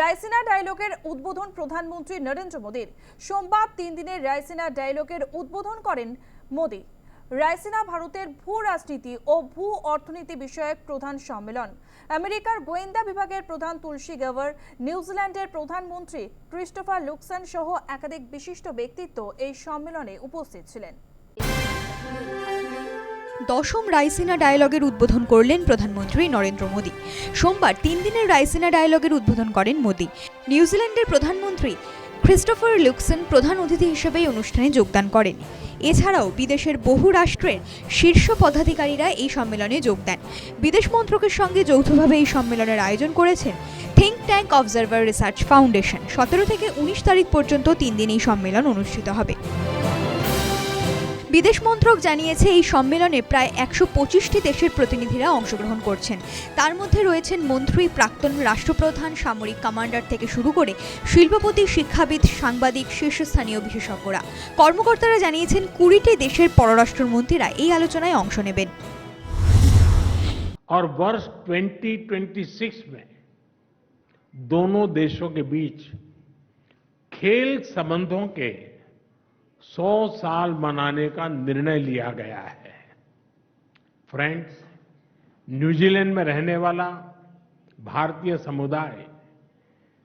রায়সিনা ডায়লগের উদ্বোধন প্রধানমন্ত্রী নরেন্দ্র মোদীর। সোমবার তিন দিনের রায়সিনা ডায়লগের উদ্বোধন করেন মোদী। রায়সিনা ভারতের ভূ রাজনীতি ও ভূ অর্থনীতি বিষয়ক প্রধান সম্মেলন। আমেরিকার গোয়েন্দা বিভাগের প্রধান তুলসী গেভার নিউজিল্যান্ডের প্রধানমন্ত্রী ক্রিস্টোফার লুকসন সহ একাধিক বিশিষ্ট ব্যক্তিত্ব এই সম্মেলনে উপস্থিত ছিলেন। দশম রাইসিনা ডায়ালগের উদ্বোধন করলেন প্রধানমন্ত্রী নরেন্দ্র মোদী। সোমবার তিন দিনের রাইসিনা ডায়ালগের উদ্বোধন করেন মোদী। নিউজিল্যান্ডের প্রধানমন্ত্রী ক্রিস্টোফার লুকসন প্রধান অতিথি হিসেবে অনুষ্ঠানে যোগদান করেন। এছাড়াও বিদেশের বহু রাষ্ট্রের শীর্ষ পদাধিকারীরা এই সম্মেলনে যোগ দেন। বিদেশ মন্ত্রকের সঙ্গে যৌথভাবে এই সম্মেলনের আয়োজন করেছেন think tank observer research foundation. সতেরো থেকে উনিশ তারিখ পর্যন্ত তিন দিন এই সম্মেলন অনুষ্ঠিত হবে। বিদেশ মন্ত্রক জানিয়েছে এই সম্মেলনে প্রায় একশো পঁচিশটি দেশের প্রতিনিধিরা অংশগ্রহণ করছেন তার মধ্যে রয়েছেন মন্ত্রী প্রাক্তন রাষ্ট্রপ্রধান সামরিক কমান্ডার থেকে শুরু করে শিল্পপতি শিক্ষাবিদ সাংবাদিক শীর্ষস্থানীয় বিশেষজ্ঞরা কর্মকর্তারা জানিয়েছেন কুড়িটি দেশের পররাষ্ট্রমন্ত্রীরা এই আলোচনায় অংশ নেবেন और वर्ष 2026 में दोनों देशों के बीच खेल संबंधों के 100 साल मनाने का निर्णय लिया गया है। फ्रेंड्स, न्यूजीलैंड में रहने वाला भारतीय समुदाय,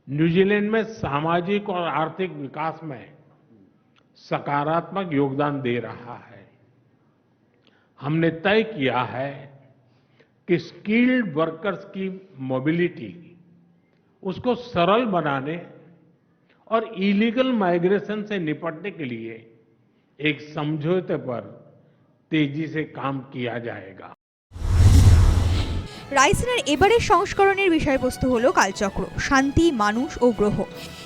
न्यूजीलैंड में सामाजिक और आर्थिक विकास में सकारात्मक योगदान दे रहा है। हमने तय किया है कि स्किल्ड वर्कर्स की मोबिलिटी, उसको सरल बनाने और इलीगल माइग्रेशन से निपटने के लिए एक समझौते पर तेजी से काम किया जाएगा রাইসিনার এবারের সংস্করণের বিষয়বস্তু হল কালচক্র শান্তি মানুষ ও গ্রহ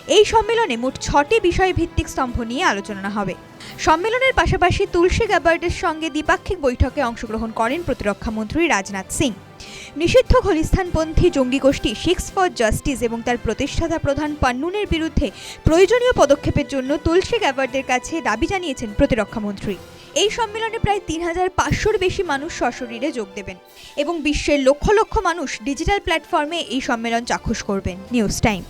এই সম্মেলনে মোট ছটি বিষয় ভিত্তিক স্তম্ভ নিয়ে আলোচনা হবে সম্মেলনের পাশাপাশি তুলসী গ্যাবার্ডের সঙ্গে দ্বিপাক্ষিক বৈঠকে অংশগ্রহণ করেন প্রতিরক্ষামন্ত্রী রাজনাথ সিং নিষিদ্ধ খলিস্থানপন্থী জঙ্গি গোষ্ঠী সিক্স ফর জাস্টিস এবং তার প্রতিষ্ঠাতা প্রধান পান্নুনের বিরুদ্ধে প্রয়োজনীয় পদক্ষেপের জন্য তুলসী গ্যাবার্ডের কাছে দাবি জানিয়েছেন প্রতিরক্ষামন্ত্রী এই সম্মেলনে প্রায় তিন হাজার পাঁচশোর বেশি মানুষ সশরীরে যোগ দেবেন এবং বিশ্বের লক্ষ লক্ষ মানুষ ডিজিটাল প্ল্যাটফর্মে এই সম্মেলন চাক্ষুষ করবেন। News time.